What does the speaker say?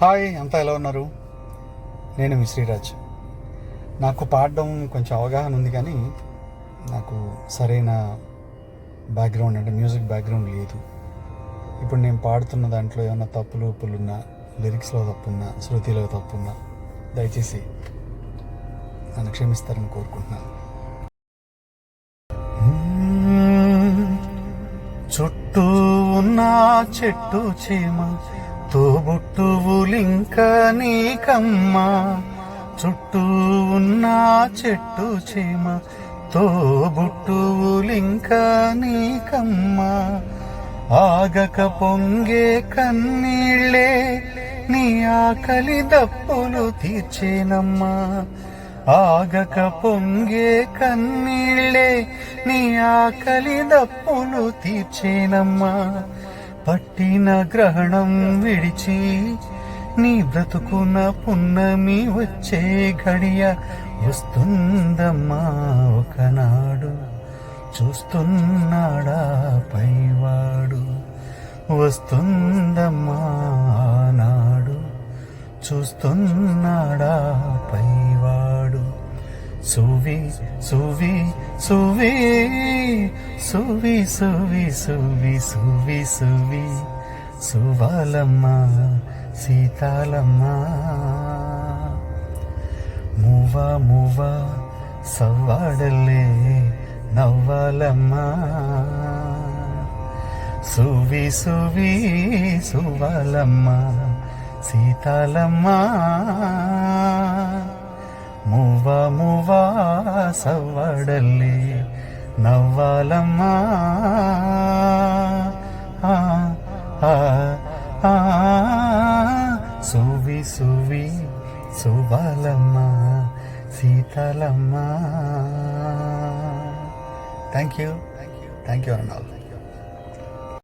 Hi అంతా ఎలా ఉన్నారు? నేను మీ శ్రీరాజ్. నాకు పాడడం కొంచెం అవగాహన ఉంది కానీ నాకు సరైన బ్యాక్గ్రౌండ్ అంటే మ్యూజిక్ బ్యాక్గ్రౌండ్ లేదు. ఇప్పుడు నేను పాడుతున్న దాంట్లో ఏమైనా తప్పులు ఉప్పులున్నా లిరిక్స్లో తప్పున్నా శృతిలో తప్పున్నా దయచేసి నన్ను క్షమిస్తారని కోరుకుంటున్నాను. చుట్టూ ఉన్న చెట్టు చీమ తోబుట్టువులింక నీకమ్మా చుట్టూ ఉన్న చెట్టు చీమ తోబుట్టువులింక నీకమ్మా. ఆగక పొంగే కన్నీళ్ళే నీ ఆకలి దప్పులు తీర్చేనమ్మా. ఆగక పొంగే కన్నీళ్ళే నీ ఆకలి దప్పులు తీర్చేనమ్మా. పట్టిన గ్రహణం విడిచి నీ బ్రతుకున పున్నమి వచ్చే ఘడియ వస్తుందమ్మా ఒకనాడు. చూస్తున్నాడా పైవాడు. వస్తుందమ్మా నాడు చూస్తున్నాడా పై సువి సువి సువి సువి సువి సువి సువి సువి. సువాలమ్మ సీతాలమ్మ. మూవ మూవ సవ్వాడలే నవ్వాలమ్మ. సువి సువి సువాలమ్మ సీతాలమ్మ. ಸವಡಲ್ಲಿ ನವ್ವಾಲಮ್ಮ ಸುವಿ ಸುವಿ ಸುಬಾಲಮ್ಮ ಸೀತಾಲಮ್ಮ thank you thank you thank you ಅರ್ನಾಲ್